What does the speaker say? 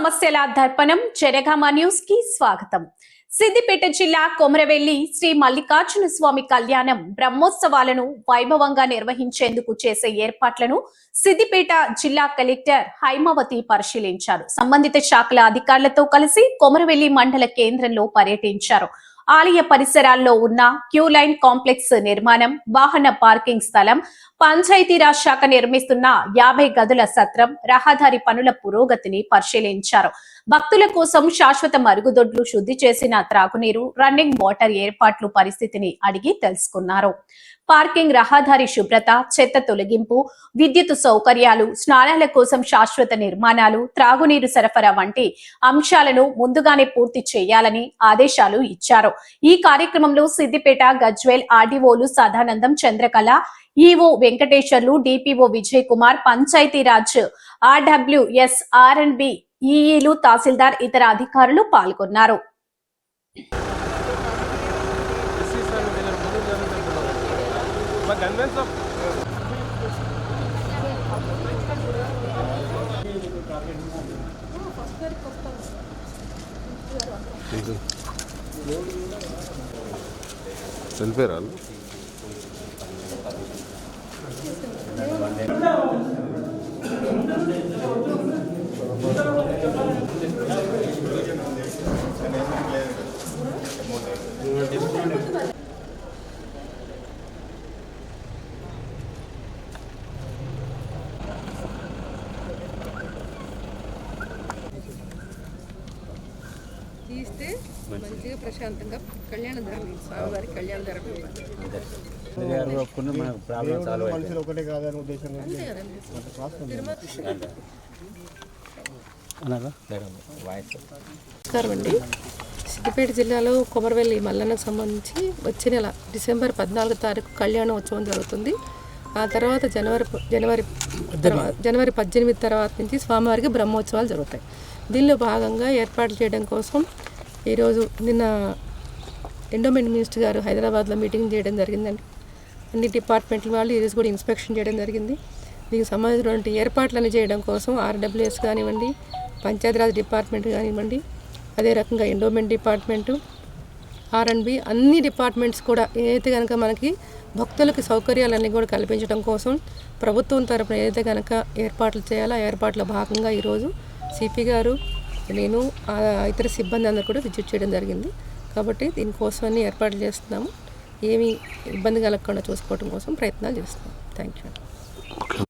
సమస్యల దర్పణం జనగామ న్యూస్కి స్వాగతం. సిద్దిపేట జిల్లా కొమరవెల్లి శ్రీ మల్లికార్జున స్వామి కళ్యాణం బ్రహ్మోత్సవాలను వైభవంగా నిర్వహించేందుకు చేసే ఏర్పాట్లను సిద్దిపేట జిల్లా కలెక్టర్ హైమావతి పరిశీలించారు. సంబంధిత శాఖల అధికారులతో కలిసి కొమరవెల్లి మండల కేంద్రంలో పర్యటించారు. ఆలయ పరిసరాల్లో ఉన్న క్యూ లైన్ కాంప్లెక్స్ నిర్మాణం వాహన పార్కింగ్ స్థలం పంచాయతీరాజ్ శాఖ నిర్మిస్తున్న యాభై గదుల సత్రం రహదారి పనుల పురోగతిని పరిశీలించారు. భక్తుల కోసం శాశ్వత మరుగుదొడ్లు శుద్ధి చేసిన త్రాగునీరు రన్నింగ్ వాటర్ ఏర్పాట్లు పరిస్థితిని అడిగి తెలుసుకున్నారు. పార్కింగ్ రహదారి శుభ్రత చెత్త తొలగింపు విద్యుత్ సౌకర్యాలు స్నానాల కోసం శాశ్వత నిర్మాణాలు త్రాగునీరు సరఫరా వంటి అంశాలను ముందుగానే పూర్తి చేయాలని ఆదేశాలు ఇచ్చారు. ఈ కార్యక్రమంలో Siddipet Gajwel ఆర్డీఓలు Sadanandam Chandrakala EO Venkateswarlu DPO Vijay Kumar Panchayati Raj RWS R and B ఈఈలు తహసీల్దార్ ఇతర అధికారులు పాల్గొన్నారు Thank you. Of డిస్కౌంట్ తీస్తే మంచిగా ప్రశాంతంగా కళ్యాణం జరగలేదు స్వామివారి కళ్యాణం మనుషులు ఒకటే కాదని ఉద్దేశం వాయిస్ నమస్కారం అండి సిద్దిపేట జిల్లాలో కొమరవెల్లి మల్లన్నకు సంబంధించి వచ్చే నెల డిసెంబర్ పద్నాలుగో తారీఖు కళ్యాణ ఉత్సవం జరుగుతుంది. ఆ తర్వాత జనవరి జనవరి తర్వాత- జనవరి పద్దెనిమిది తర్వాత నుంచి స్వామివారికి బ్రహ్మోత్సవాలు జరుగుతాయి. దీనిలో భాగంగా ఏర్పాట్లు చేయడం కోసం ఈరోజు నిన్న ఎండోమెంట్ మినిస్టర్ గారు హైదరాబాద్లో మీటింగ్ చేయడం జరిగిందండి. అన్ని డిపార్ట్మెంట్ల వాళ్ళు ఈరోజు కూడా ఇన్స్పెక్షన్ చేయడం జరిగింది. దీనికి సంబంధించినటువంటి ఏర్పాట్లను చేయడం కోసం ఆర్డబ్ల్యూఎస్ కానివ్వండి పంచాయతీరాజ్ డిపార్ట్మెంట్ కానివ్వండి అదే రకంగా ఎండోమెంట్ డిపార్ట్మెంటు ఆర్ఎండ్బి అన్ని డిపార్ట్మెంట్స్ కూడా ఏదైతే కనుక మనకి భక్తులకి సౌకర్యాలన్నీ కూడా కల్పించడం కోసం ప్రభుత్వం తరపున ఏదైతే కనుక ఏర్పాట్లు చేయాలో ఆ ఏర్పాట్ల భాగంగా ఈరోజు సిపి గారు నేను ఆ ఇతర సిబ్బంది అందరూ కూడా విజిట్ చేయడం జరిగింది. కాబట్టి దీనికోసం అన్ని ఏర్పాట్లు చేస్తున్నాము. ఏమీ ఇబ్బంది కలగకుండా చూసుకోవడం కోసం ప్రయత్నాలు చేస్తున్నాం. Thank you